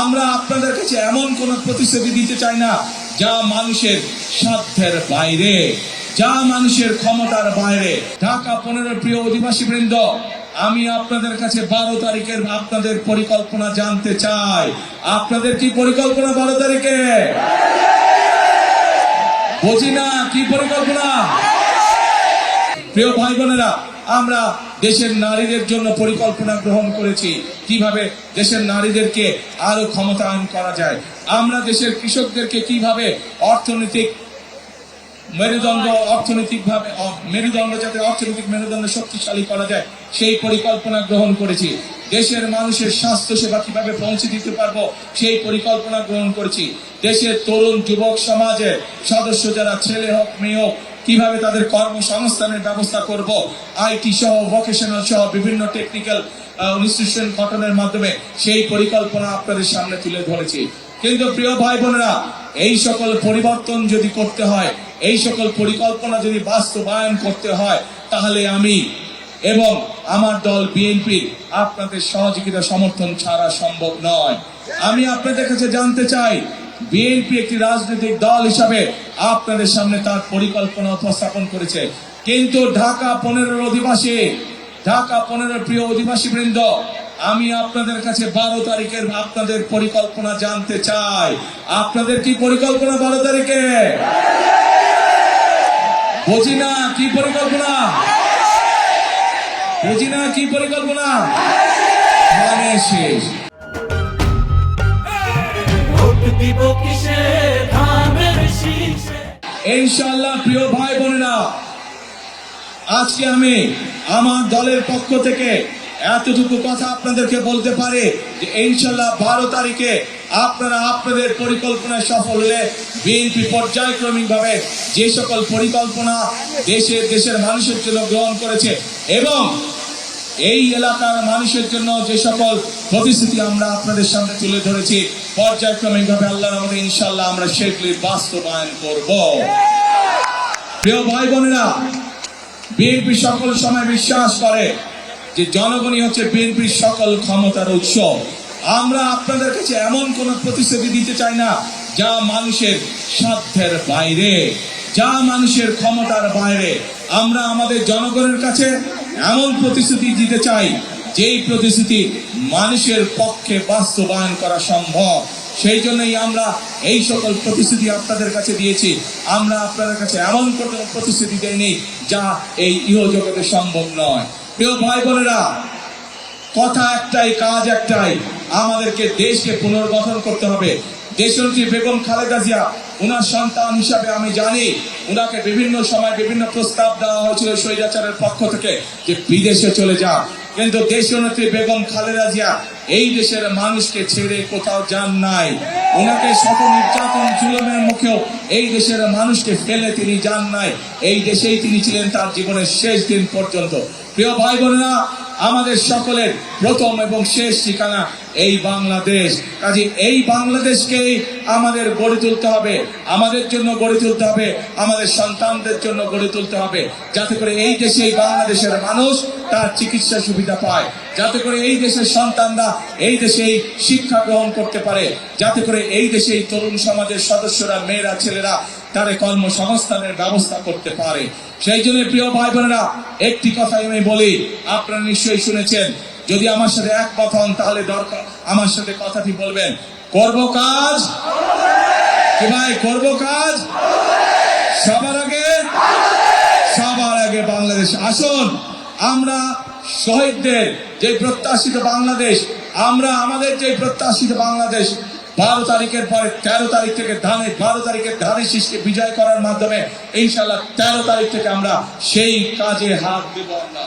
আমরা আপনাদের কাছে এমন কোন প্রতিশ্রুতি দিতে চাই না, যা মানুষের সাধ্যের বাইরে, যা মানুষের ক্ষমতার বাইরে। ঢাকা পনেরো প্রিয় অধিবাসী বৃন্দ, আমি আপনাদের কাছে বারো তারিখের আপনাদের পরিকল্পনা জানতে চাই। আপনাদের কি পরিকল্পনা বারো তারিখে? বুঝি না, কি পরিকল্পনা? প্রিয় ভাই বোনেরা আমরা দেশের নারীদের জন্য পরিকল্পনা গ্রহণ করেছি। কীভাবে দেশের নারীদেরকে আরও ক্ষমতায়ন করা যায়? আমরা দেশের কৃষকদেরকে কীভাবে অর্থনৈতিক মেরুদণ্ড অর্থনৈতিক ভাবে মেরুদণ্ড যাতে অর্থনৈতিক মেরুদণ্ড শক্তিশালী করা যায়, সেই পরিকল্পনা গ্রহণ করেছি। দেশের মানুষের স্বাস্থ্য সেবা কীভাবে পৌঁছে দিতে পারব, সেই পরিকল্পনা গ্রহণ করেছি। দেশের তরুণ যুবক সমাজের সদস্য যারা, ছেলে হোক, মেয়ে হোক কীভাবে তাদের কর্মসংস্থানের ব্যবস্থা করব? আইটি সহ ভোকেশনাল সহ, বিভিন্ন টেকনিক্যাল ইনস্টিটিউশন গঠনের মাধ্যমে সেই পরিকল্পনা আপনাদের সামনে তুলে ধরেছি। কিন্তু প্রিয় ভাই বোনেরা এই সকল পরিবর্তন যদি করতে হয়, এই সকল পরিকল্পনা যদি বাস্তবায়ন করতে হয়, তাহলে আমি এবং আমার দল বিএনপি আপনাদের সহযোগিতা সমর্থন ছাড়া সম্ভব নয়। আমি আপনাদের কাছে জানতে চাই বিএনপি একটি রাজনৈতিক দল হিসাবে আপনাদের সামনে তার পরিকল্পনা উপস্থাপন করেছে। কিন্তু ঢাকা পনেরোর অধিবাসী, ঢাকা পনেরো প্রিয় অধিবাসী বৃন্দ, আমি আপনাদের কাছে বারো তারিখের আপনাদের পরিকল্পনা জানতে চাই। আপনাদের কি পরিকল্পনা বারো তারিখে? বুঝি না, কি পরিকল্পনা? বুঝি না, কি পরিকল্পনা? শেষ। ইনশাল্লাহ প্রিয় ভাই বোনেরা, আজকে আমি আমার দলের পক্ষ থেকে এতটুকু কথা আপনাদেরকে বলতে পারে যে ইনশাল্লাহ বারো তারিখে আপনারা আপনাদের পরিকল্পনা সফল হলে বিএনপি পর্যায়ক্রমিক ভাবে যে সকল পরিকল্পনা দেশের দেশের মানুষের জন্য গ্রহণ করেছে এবং এই এলাকার মানুষের জন্য যে সকল প্রতিশ্রুতি আমরা আপনাদের সামনে তুলে ধরেছি পর্যায়ক্রমিক ভাবে আল্লাহর আমাদের ইনশাল্লাহ আমরা সেগুলি বাস্তবায়ন করব। প্রিয় ভাই বোনেরা বিএনপি সকল সময় বিশ্বাস করে যে জনগণই হচ্ছে বিএনপির সকল ক্ষমতার উৎস। আমরা আপনাদের কাছে এমন কোন প্রতিশ্রুতি দিতে চাই না, যা মানুষের সাধ্যের বাইরে, যা মানুষের ক্ষমতার বাইরে। আমরা আমাদের জনগণের কাছে এমন প্রতিশ্রুতি দিতে চাই, যেই প্রতিশ্রুতি মানুষের পক্ষে বাস্তবায়ন করা সম্ভব। সেই জন্যই আমরা এই সকল প্রতিশ্রুতি আপনাদের কাছে দিয়েছি। আমরা আপনাদের কাছে এমন কোনো প্রতিশ্রুতি দেয়নি যা এই ইহ জগতে সম্ভব নয়। প্রিয় ভাই বোনেরা কথা একটাই, কাজ একটাই। আমাদেরকে দেশকে পুনর্গঠন করতে হবে। দেশনেত্রী বেগম খালেদা জিয়া, উনার সন্তান হিসাবে আমি জানি উনাকে বিভিন্ন সময় বিভিন্ন প্রস্তাব দেওয়া হয়েছিল স্বৈরাচারের পক্ষ থেকে যে বিদেশে চলে যা কিন্তু দেশনেত্রী বেগম খালেদা জিয়া এই দেশের মানুষকে ছেড়ে কোথাও যান নাই। ওনাকে শত নির্যাতন জুলুমের মুখেও এই দেশের মানুষকে ফেলে তিনি যান নাই। এই দেশেই তিনি ছিলেন তার জীবনের শেষ দিন পর্যন্ত। প্রিয় ভাই বোনেরা আমাদের সকলের প্রথম এবং শেষ ঠিকানা এই বাংলাদেশ। কাজে এই বাংলাদেশকে আমাদের গড়ে তুলতে হবে। আমাদের জন্য গড়ে তুলতে হবে। আমাদের সন্তানদের জন্য গড়ে তুলতে হবে। যাতে করে এই দেশে এই বাংলাদেশের মানুষ তার চিকিৎসা সুবিধা পায়। যাতে করে এই দেশের সন্তানরা এই দেশেই শিক্ষা গ্রহণ করতে পারে, যাতে করে এই দেশে তরুণ সমাজের সদস্যরা, মেয়েরা, ছেলেরা তারা কর্মসংস্থানের ব্যবস্থা করতে পারে। সেই জন্য প্রিয় ভাই বোনেরা একটি কথাই আমি বলি, আপনারা নিশ্চয়ই শুনেছেন, যদি আমার সাথে এক কথা হন, তাহলে দরকার, আমার সাথে কথাটি বলবেন, করব কাজ? কি ভাই, করব কাজ? সবার আগে? সবার আগে বাংলাদেশ। আসুন, আমরা শহীদদের যে প্রত্যাশিত বাংলাদেশ, আমরা আমাদের যে প্রত্যাশিত বাংলাদেশ, বারো তারিখের পরে তেরো তারিখ থেকে ধানে বারো তারিখের ধানে শীষকে বিজয় করার মাধ্যমে ইনশাল্লাহ তেরো তারিখ থেকে আমরা সেই কাজে হাত দেব আমরা।